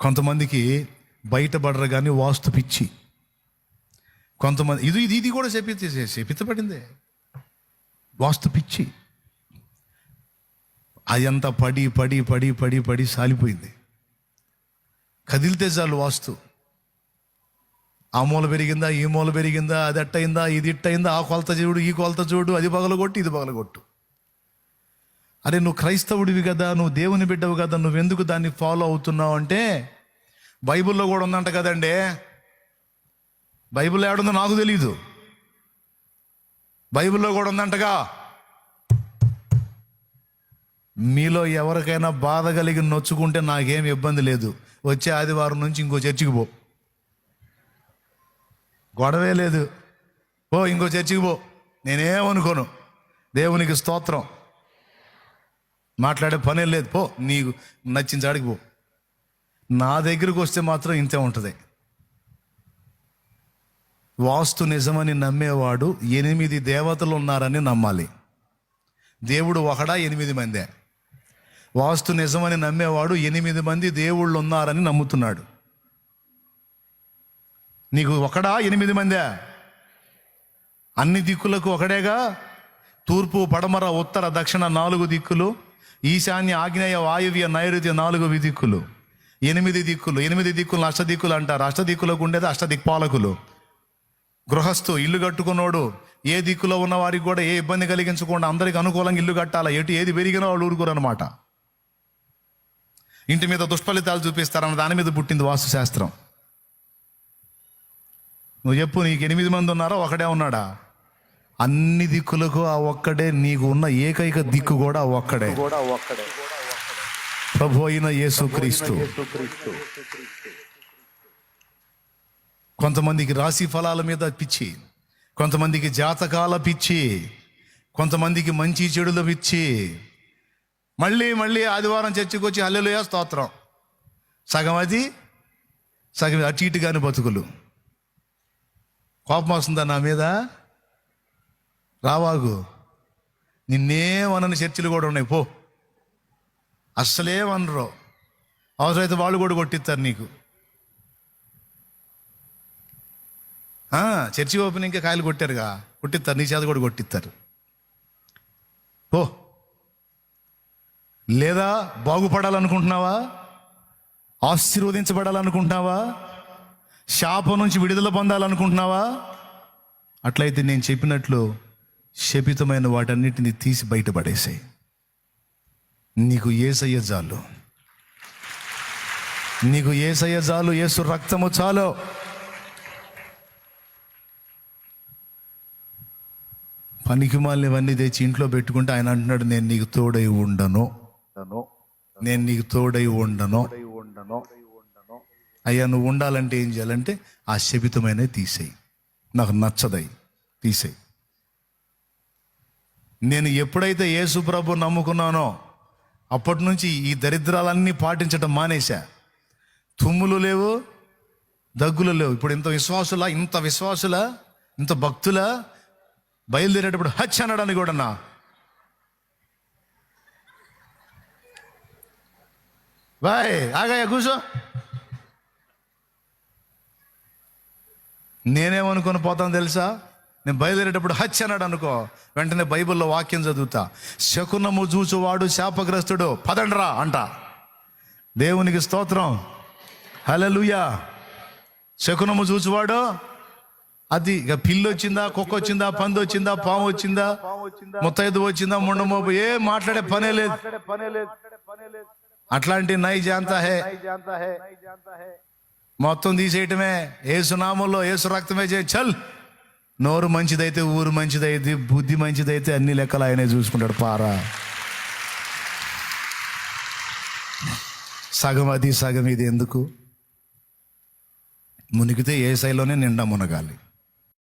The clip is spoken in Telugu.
కొంతమందికి బయటపడరు కానీ వాస్తు పిచ్చి. కొంతమంది ఇది ఇది ఇది కూడా చెప్పి చెప్పితపడిందే వాస్తు పిచ్చి. అదంతా పడి పడి పడి పడి పడి సాలిపోయింది. కదిలితే చాలు వాస్తు. ఆ మూల పెరిగిందా ఈ మూల పెరిగిందా అది అట్టయిందా ఇది ఇట్టయిందా ఆ కొలత చూడు ఈ కొలత చూడు అది పగలగొట్టు ఇది పగలగొట్టు. అరే నువ్వు క్రైస్తవుడివి కదా నువ్వు దేవుని బిడ్డవు కదా నువ్వెందుకు దాన్ని ఫాలో అవుతున్నావు అంటే బైబిల్లో కూడా ఉందంట కదండి. బైబిల్లో ఏడుందో నాకు తెలీదు. బైబిల్లో కూడా ఉందంటగా మీలో ఎవరికైనా బాధ కలిగి నొచ్చుకుంటే నాకేం ఇబ్బంది లేదు. వచ్చే ఆదివారం నుంచి ఇంకో చర్చికి పో. గొడవే లేదు. పో ఇంకో చర్చికి పో. నేనేమనుకోను? దేవునికి స్తోత్రం. మాట్లాడే పనే లేదు. పో నీకు నచ్చిన చాడికి పో. నా దగ్గరికి వస్తే మాత్రం ఇంతే ఉంటుంది. వాస్తు నిజమని నమ్మేవాడు ఎనిమిది దేవతలు ఉన్నారని నమ్మాలి. దేవుడు ఒకడా ఎనిమిది మందే. వాస్తు నిజమని నమ్మేవాడు ఎనిమిది మంది దేవుళ్ళు ఉన్నారని నమ్ముతున్నాడు. నీకు ఒకడా ఎనిమిది మందే? అన్ని దిక్కులకు ఒకడేగా? తూర్పు పడమర ఉత్తర దక్షిణ నాలుగు దిక్కులు. ఈశాన్య ఆగ్నేయ వాయువ్య నైరుతి నాలుగు దిక్కులు ఎనిమిది దిక్కులు. ఎనిమిది దిక్కులు అష్టదిక్కులు అంటారు. అష్టదిక్కులకు ఉండేది అష్టదిక్పాలకులు. గృహస్థు ఇల్లు కట్టుకున్నోడు ఏ దిక్కులో ఉన్న వారికి కూడా ఏ ఇబ్బంది కలిగించకుండా అందరికి అనుకూలంగా ఇల్లు కట్టాలా? ఎటు ఏది పెరిగినా వాళ్ళు ఊరుకోరు అనమాట ఇంటి మీద దుష్ఫలితాలు చూపిస్తారన్న దాని మీద పుట్టింది వాస్తుశాస్త్రం. నువ్వు చెప్పు నీకు ఎనిమిది మంది ఉన్నారా? ఒకడే ఉన్నాడా? అన్ని దిక్కులకు ఆ ఒక్కడే నీకు ఉన్న ఏకైక దిక్కు కూడా ఒక్కడే కూడా ఒక్కడే. ప్రభు అయిన యేసుక్రీస్తు కొంతమందికి రాశి ఫలాల మీద పిచ్చి కొంతమందికి జాతకాల పిచ్చి కొంతమందికి మంచి చెడుల పిచ్చి. మళ్ళీ మళ్ళీ ఆదివారం చర్చికి వచ్చి హల్లెలూయా స్తోత్రం. సగం అది సగం అటు ఇటు బతుకులు. కోపం వస్తుందా నా మీద? రావాగు. నిన్నేమనని చర్చిలు కూడా ఉన్నాయి పో. అస్సలేమనరు అవసరమైతే వాళ్ళు కూడా కొట్టిస్తారు నీకు. చర్చి ఓపెన్ ఇంకా కాయలు కొట్టారుగా. కొట్టిస్తారు నీ చేత కూడా కొట్టిస్తారు. పో. లేదా బాగుపడాలనుకుంటున్నావా? ఆశీర్వదించబడాలనుకుంటున్నావా? శాపం నుంచి విడుదల పొందాలనుకుంటున్నావా? అట్లయితే నేను చెప్పినట్లు శపితమైన వాటన్నిటిని తీసి బయటపడేసాయి. నీకు ఏసయ్య జాలు నీకు ఏసయ్య జాలు ఏసు రక్తము చాలు. పనికి ఇవన్నీ తెచ్చి ఇంట్లో పెట్టుకుంటే ఆయన అంటున్నాడు నేను నీకు తోడై ఉండను. ఉండను నేను నీకు తోడై ఉండను. ఉండను అయ్యా నువ్వు ఉండాలంటే ఏం చేయాలంటే ఆ శపితమైన తీసేయి. నాకు నచ్చదై తీసేయి. నేను ఎప్పుడైతే యేసు ప్రభు నమ్ముకున్నానో అప్పటి నుంచి ఈ దరిద్రాలన్నీ పాటించడం మానేశా. తుమ్ములు లేవు దగ్గులు లేవు. ఇప్పుడు ఇంత విశ్వాసులా ఇంత విశ్వాసులా ఇంత భక్తుల బయలుదేరేటప్పుడు హచ్ అనడానికి కూడా నా. బాయ్ ఆగాయ కూర్చో. నేనేమనుకొని పోతాను తెలుసా? నేను బయలుదేరేటప్పుడు హచ్ అన్నాడు అనుకో వెంటనే బైబిల్లో వాక్యం చదువుతా. శకునము చూచువాడు శాపగ్రస్తుడు పదండ్రా అంట. దేవునికి స్తోత్రం. హలలుయా శకునము చూచువాడు అది ఇక పిల్లి వచ్చిందా కుక్క వచ్చిందా పంది వచ్చిందా పాము వచ్చిందా ముత్తైదు వచ్చిందా ముండమోపు ఏ మాట్లాడే పనే లేదు. అట్లాంటి నై జాంతా హే. మొత్తం తీసేయటమే. ఏసు నామంలో ఏసు రక్తమే చల్. నోరు మంచిదైతే ఊరు మంచిదైతే బుద్ధి మంచిదైతే అన్ని లెక్కలు ఆయనే చూసుకుంటాడు. పారా. సగం అది సగం ఇది ఎందుకు? మునిగితే ఏ శైలోనే నిండా మునగాలి.